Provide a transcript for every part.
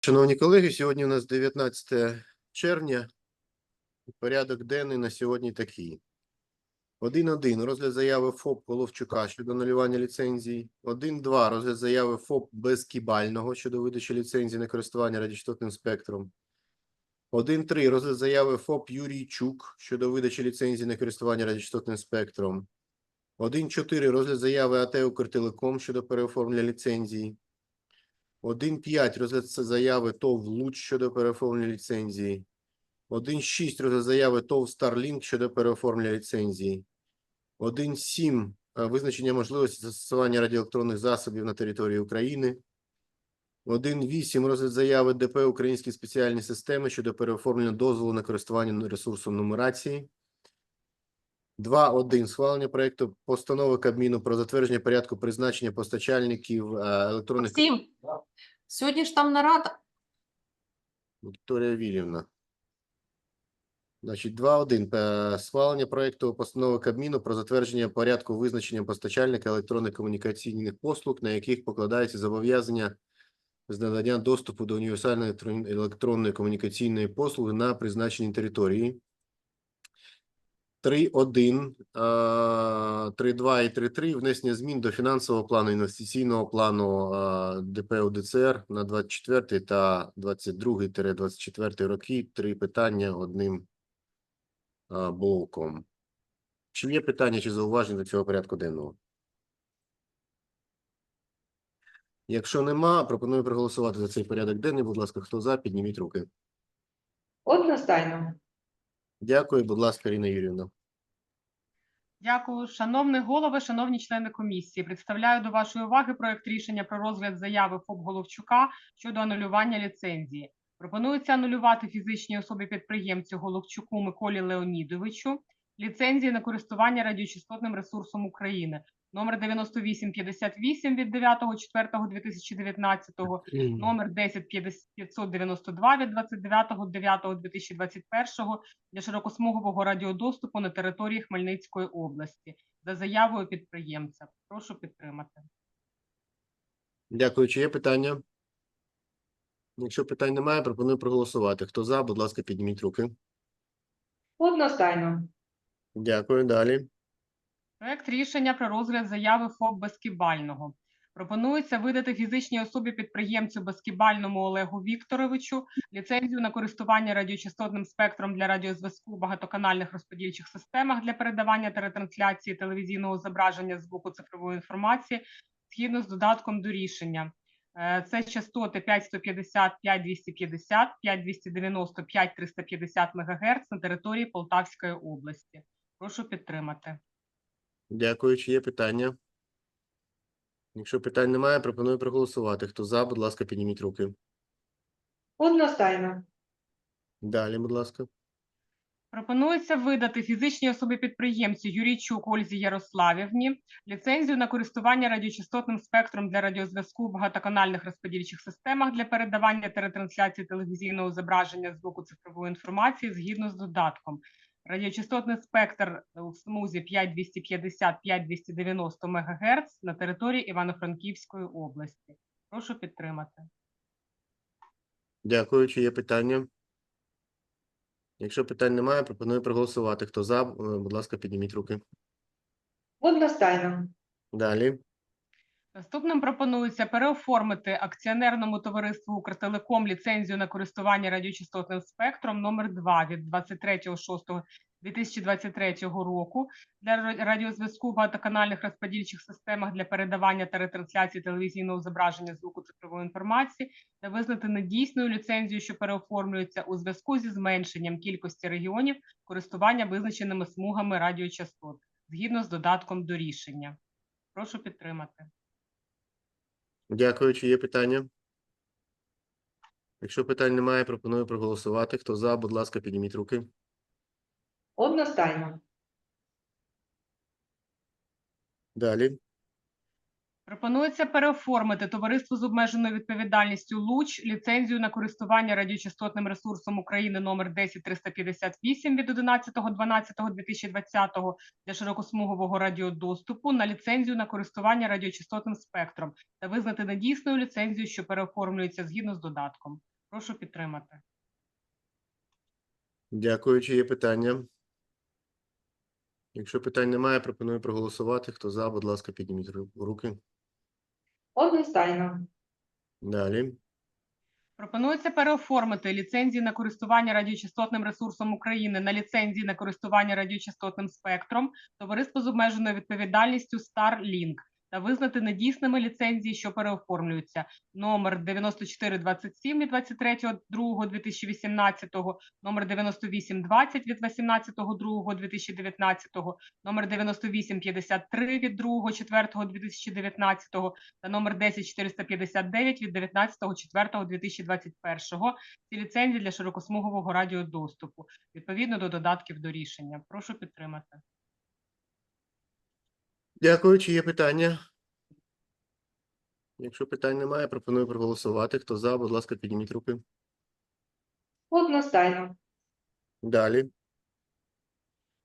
Шановні колеги, сьогодні у нас 19 червня. Порядок денний на сьогодні такий. 1.1. Розгляд заяви ФОП Головчука щодо анулювання ліцензій. 1.2. Розгляд заяви ФОП Безкібального щодо видачі ліцензії на користування радіочастотним спектром. 1.3. Розгляд заяви ФОП Юрійчук щодо видачі ліцензії на користування радіочастотним спектром. 1.4. Розгляд заяви АТ «Укртелеком» щодо переоформлення ліцензії. 1.5 розгляд заяви ТОВ Луч щодо переоформлення ліцензії. 1.6 розгляд заяви ТОВ Starlink щодо переоформлення ліцензії. 1.7 е, визначення можливості застосування радіоелектронних засобів на території України. 1.8 розгляд заяви ДП Українські спеціальні системи щодо переоформлення дозволу на користування ресурсом нумерації. 2.1 схвалення проекту постанови Кабміну про затвердження порядку призначення постачальників е, електронних Максим, сьогодні ж там нарада. Вікторія Вільівна. Значить, 2.1. Е, Схвалення проекту постанови Кабміну про затвердження порядку визначення постачальника електронних комунікаційних послуг, на яких покладається зобов'язання з надання доступу до універсальної електронної комунікаційної послуги на призначеній території. 3.1, е, 3.2 і 3.3 внесення змін до фінансового плану інвестиційного плану ДП УДЦР на 24 та 22-24 роки. Три питання одним блоком. Чи є питання чи зауваження до цього порядку денного? Якщо нема, пропоную проголосувати за цей порядок денний. Будь ласка, хто за, підніміть руки. Одностайно. Дякую, будь ласка, Ірина Юрівна. Дякую, шановний голови, шановні члени комісії. Представляю до вашої уваги проект рішення про розгляд заяви ФОП Головчука щодо анулювання ліцензії. Пропонується анулювати фізичній особі підприємцю Головчуку Миколі Леонідовичу ліцензії на користування радіочастотним ресурсом України номер 9858 від 9.04.2019, номер 10592 від 29.09.2021 для широкосмугового радіодоступу на території Хмельницької області за заявою підприємця. Прошу підтримати. Дякую. Чи є питання? Якщо питань немає, пропоную проголосувати. Хто за, будь ласка, підніміть руки. Одностайно. Дякую. Далі. Проект рішення про розгляд заяви ФОП Безкібального. Пропонується видати фізичній особі підприємцю Безкібальному Олегу Вікторовичу ліцензію на користування радіочастотним спектром для радіозв'язку в багатоканальних розподільчих системах для передавання та ретрансляції телевізійного зображення звуку цифрової інформації згідно з додатком до рішення. Е, Це частоти 5150, 5250, 5290, 5350 МГц на території Полтавської області. Прошу підтримати. Дякую. Чи є питання? Якщо питань немає, пропоную проголосувати. Хто за, будь ласка, підніміть руки. Одностайно. Далі, будь ласка. Пропонується видати фізичній особі підприємцю Юрійчук Ользі Ярославівні ліцензію на користування радіочастотним спектром для радіозв'язку в багатоканальних розподільчих системах для передавання та ретрансляції телевізійного зображення звуку цифрової інформації згідно з додатком. Радіочастотний спектр у смузі 5250-5290 МГц на території Івано-Франківської області. Прошу підтримати. Дякую. Чи є питання? Якщо питань немає, пропоную проголосувати. Хто за, е, будь ласка, підніміть руки. Одностайно. Далі. Наступним пропонується переоформити акціонерному товариству Укртелеком ліцензію на користування радіочастотним спектром номер 2 від 23.06.2023 року для радіозв'язку в багатоканальних розподільчих системах для передавання та ретрансляції телевізійного зображення звуку цифрової інформації та визнати недійсною ліцензію, що переоформлюється у зв'язку зі зменшенням кількості регіонів користування визначеними смугами радіочастот згідно з додатком до рішення. Прошу підтримати. Дякую. Чи є питання? Якщо питань немає, пропоную проголосувати. Хто за, будь ласка, підніміть руки. Одностайно. Далі. Пропонується переоформити товариство з обмеженою відповідальністю Луч ліцензію на користування радіочастотним ресурсом України номер 10358 від 11.12.2020 для широкосмугового радіодоступу на ліцензію на користування радіочастотним спектром та визнати недійсною ліцензію, що переоформлюється згідно з додатком. Прошу підтримати. Дякую. Чи є питання? Якщо питань немає, пропоную проголосувати. Хто за, будь ласка, підніміть руки. Одностайно. Далі. Пропонується переоформити ліцензії на користування радіочастотним ресурсом України на ліцензії на користування радіочастотним спектром товариство з обмеженою відповідальністю Starlink та визнати недійсними ліцензії, що переоформлюються номер 9427 від 23.02.2018, номер 9820 від 18.02.2019, номер 9853 від 2.04.2019 та номер 10459 від 19.04.2021. Ці ліцензії для широкосмугового радіодоступу відповідно до додатків до рішення. Прошу підтримати. Дякую. Чи є питання? Якщо питань немає, пропоную проголосувати. Хто за, будь ласка, підніміть руки. Одностайно. Далі.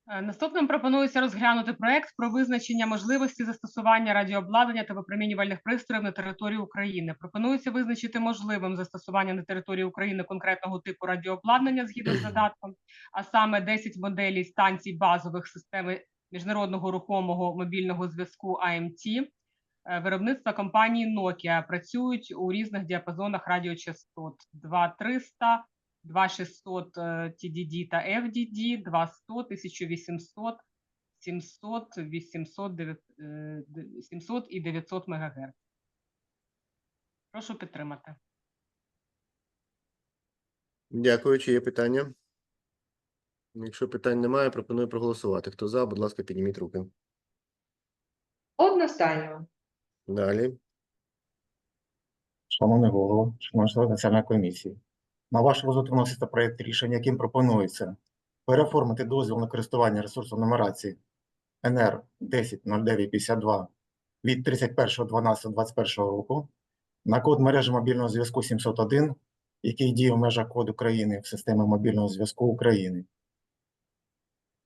Е, Наступним пропонується розглянути проект про визначення можливості застосування радіообладнання та випромінювальних пристроїв на території України. Пропонується визначити можливим застосування на території України конкретного типу радіообладнання згідно з додатком, а саме 10 моделей станцій базових системи міжнародного рухомого мобільного зв'язку АМТ. е, Виробництва компанії Nokia працюють у різних діапазонах радіочастот 2300, 2600 е, TDD та FDD, 200, 1800, 700, 800, дев'ят- е, де- 700 і 900 МГц. Прошу підтримати. Дякую. Чи є питання? Якщо питань немає, пропоную проголосувати. Хто за, будь ласка, підніміть руки. Одностайно. Далі. Шановний голово, шановні члени Національної комісії, на ваш розгляд вноситься проєкт рішення, яким пропонується переоформити дозвіл на користування ресурсом нумерації НР 100952 від 31.12.21 року на код мережі мобільного зв'язку 701, який діє в межах коду країни в системі мобільного зв'язку України.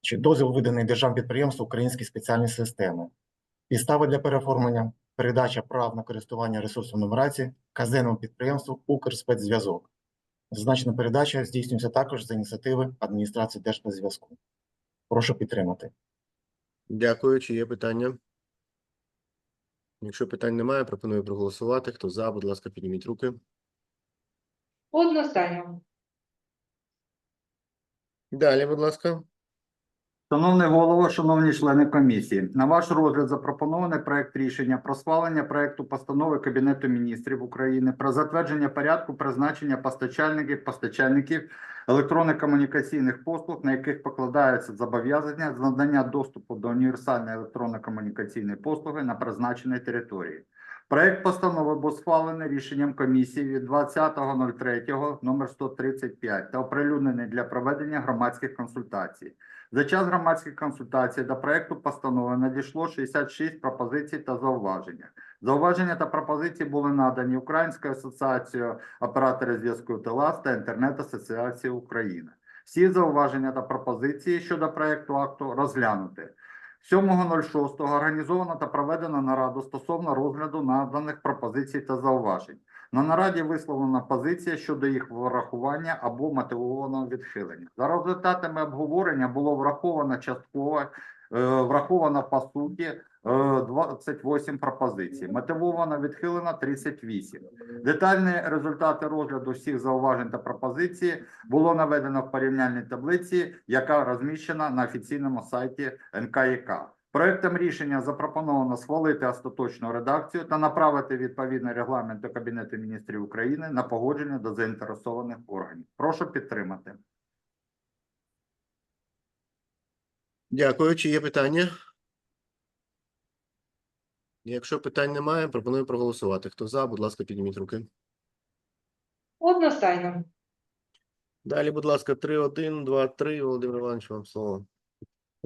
Чи дозвіл виданий державним підприємством Українські спеціальні системи. Підстави для переоформлення передача прав на користування ресурсом нумерації казенному підприємству Укрспецзв'язок. Зазначена передача здійснюється також за ініціативи адміністрації Держспецзв'язку. Прошу підтримати. Дякую. Чи є питання? Якщо питань немає, пропоную проголосувати. Хто за, будь ласка, підніміть руки. Одностайно. Далі, будь ласка. Шановний голово, шановні члени комісії, на ваш розгляд запропонований проект рішення про схвалення проекту постанови Кабінету міністрів України про затвердження порядку призначення постачальників постачальників електронних комунікаційних послуг, на яких покладаються зобов'язання з надання доступу до універсальної електронно-комунікаційної послуги на призначеній території. Проект постанови був схвалений рішенням комісії від 20.03 номер 135 та оприлюднений для проведення громадських консультацій. За час громадських консультацій до проекту постанови надійшло 66 пропозицій та зауваження. Зауваження та пропозиції були надані Українською асоціацією операторів зв'язку ТЕЛАС та Інтернет Асоціації України. Всі зауваження та пропозиції щодо проекту акту розглянути. 7.06 організовано та проведено нараду стосовно розгляду наданих пропозицій та зауважень. На нараді висловлена позиція щодо їх врахування або мотивованого відхилення. За результатами обговорення було враховано частково, е, враховано по суті е, 28 пропозицій. Мотивовано відхилено 38. Детальні результати розгляду всіх зауважень та пропозицій було наведено в порівняльній таблиці, яка розміщена на офіційному сайті НКЯК. Проектом рішення запропоновано схвалити остаточну редакцію та направити відповідний регламент до Кабінету міністрів України на погодження до заінтересованих органів. Прошу підтримати. Дякую. Чи є питання? Якщо питань немає, пропоную проголосувати. Хто за, будь ласка, підніміть руки. Одностайно. Далі, будь ласка, 3, 1, 2, 3. Володимир Іванович, вам слово.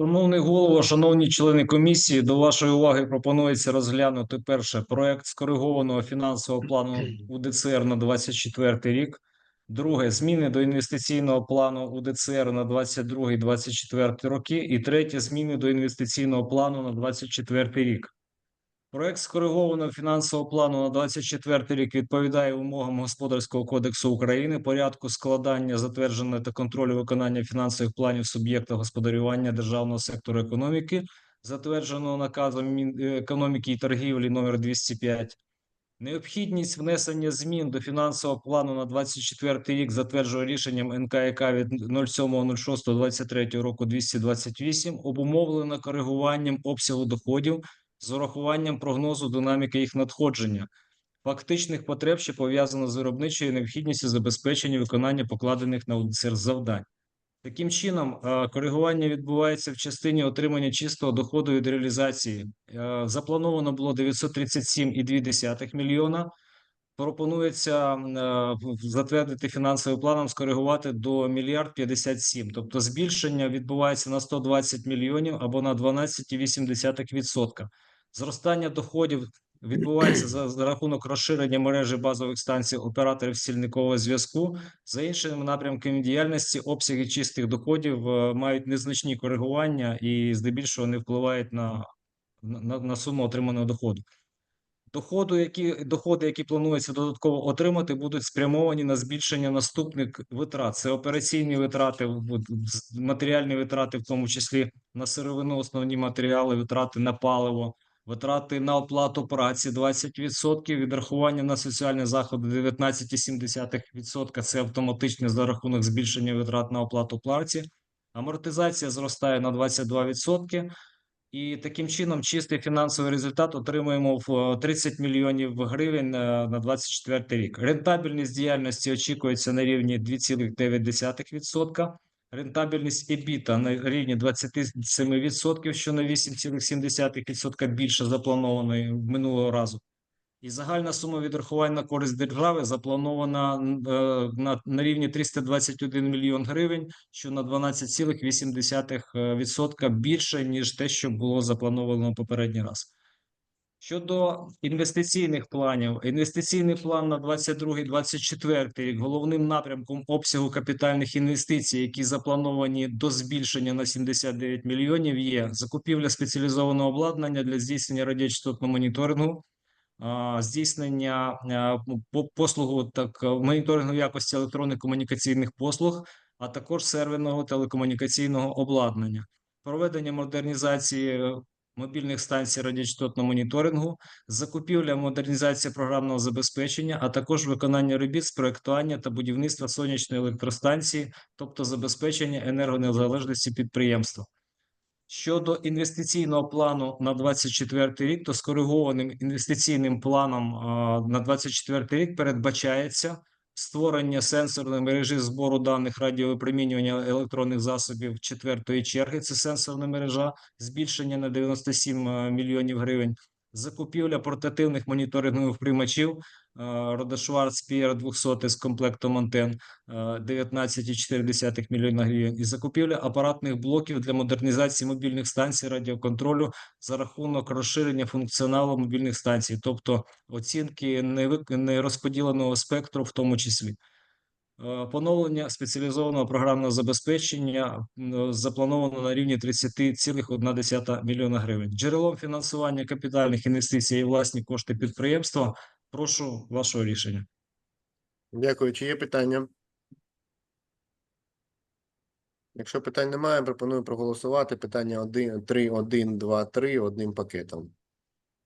Шановний голово, шановні члени комісії, до вашої уваги пропонується розглянути перше проект скоригованого фінансового плану УДЦР на 24 рік. Друге зміни до інвестиційного плану УДЦР на 22-24 роки. І третє зміни до інвестиційного плану на 24 рік. Проект скоригованого фінансового плану на 24 рік відповідає вимогам Господарського кодексу України, порядку складання, затвердження та контролю виконання фінансових планів суб'єкта господарювання державного сектору економіки, затвердженого наказом Мінекономіки і торгівлі номер 205. Необхідність внесення змін до фінансового плану на 24 рік затверджує рішенням НКК від 07.06.23 року 228, обумовлено коригуванням обсягу доходів з урахуванням прогнозу динаміки їх надходження, фактичних потреб, що пов'язано з виробничою необхідністю забезпечення виконання покладених на УДСР завдань. Таким чином, е, коригування відбувається в частині отримання чистого доходу від реалізації. Е, Заплановано було 937,2 мільйона. Пропонується е, затвердити фінансовим планом, скоригувати до мільярд 57. Тобто збільшення відбувається на 120 мільйонів або на 12,8%. Зростання доходів відбувається за, за рахунок розширення мережі базових станцій операторів стільникового зв'язку. За іншими напрямками діяльності обсяги чистих доходів е, мають незначні коригування і здебільшого не впливають на, на, на суму отриманого доходу. Доходу, які доходи, які планується додатково отримати, будуть спрямовані на збільшення наступних витрат. Це операційні витрати, матеріальні витрати, в тому числі на сировину, основні матеріали, витрати на паливо, витрати на оплату праці 20%, відрахування на соціальні заходи 19,7%. Це автоматично за рахунок збільшення витрат на оплату праці. Амортизація зростає на 22%. І таким чином чистий фінансовий результат отримуємо в е, 30 мільйонів гривень е, на 24 рік. Рентабельність діяльності очікується на рівні 2,9%. Рентабельність EBITDA на рівні 27%, що на 8,7% більше запланованої минулого разу. І загальна сума відрахувань на користь держави запланована е, на, на рівні 321 мільйон гривень, що на 12,8% більше, ніж те, що було заплановано попередній раз. Щодо інвестиційних планів, інвестиційний план на 22-24 рік головним напрямком обсягу капітальних інвестицій, які заплановані до збільшення на 79 мільйонів, є закупівля спеціалізованого обладнання для здійснення радіочастотного моніторингу, здійснення по- послугу так е, моніторингу якості електронних комунікаційних послуг, а також серверного телекомунікаційного обладнання, проведення модернізації е, мобільних станцій радіочастотного моніторингу, закупівля модернізація програмного забезпечення, а також виконання робіт з проектування та будівництва сонячної електростанції, тобто забезпечення енергонезалежності підприємства. Щодо інвестиційного плану на 24 рік, то скоригованим інвестиційним планом на 24 рік передбачається створення сенсорної мережі збору даних радіовипромінювання електронних засобів четвертої черги. Це сенсорна мережа, збільшення на 97 е, мільйонів гривень. Закупівля портативних моніторингових приймачів е, Родашварц PR 200 з комплектом антен е, 19,4 мільйона гривень і закупівля апаратних блоків для модернізації мобільних станцій радіоконтролю за рахунок розширення функціоналу мобільних станцій, тобто оцінки нерозподіленого спектру, в тому числі. Е, Поновлення спеціалізованого програмного забезпечення заплановано на рівні 30,1 мільйона гривень. Джерелом фінансування капітальних інвестицій є власні кошти підприємства. Прошу вашого рішення. Дякую. Чи є питання? Якщо питань немає, пропоную проголосувати питання 1, 3, 1, 2, 3 одним пакетом.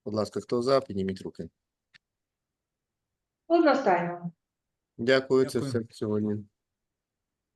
Будь ласка, хто за, підніміть руки. Одностайно. Дякую, це Дякую. все сьогодні.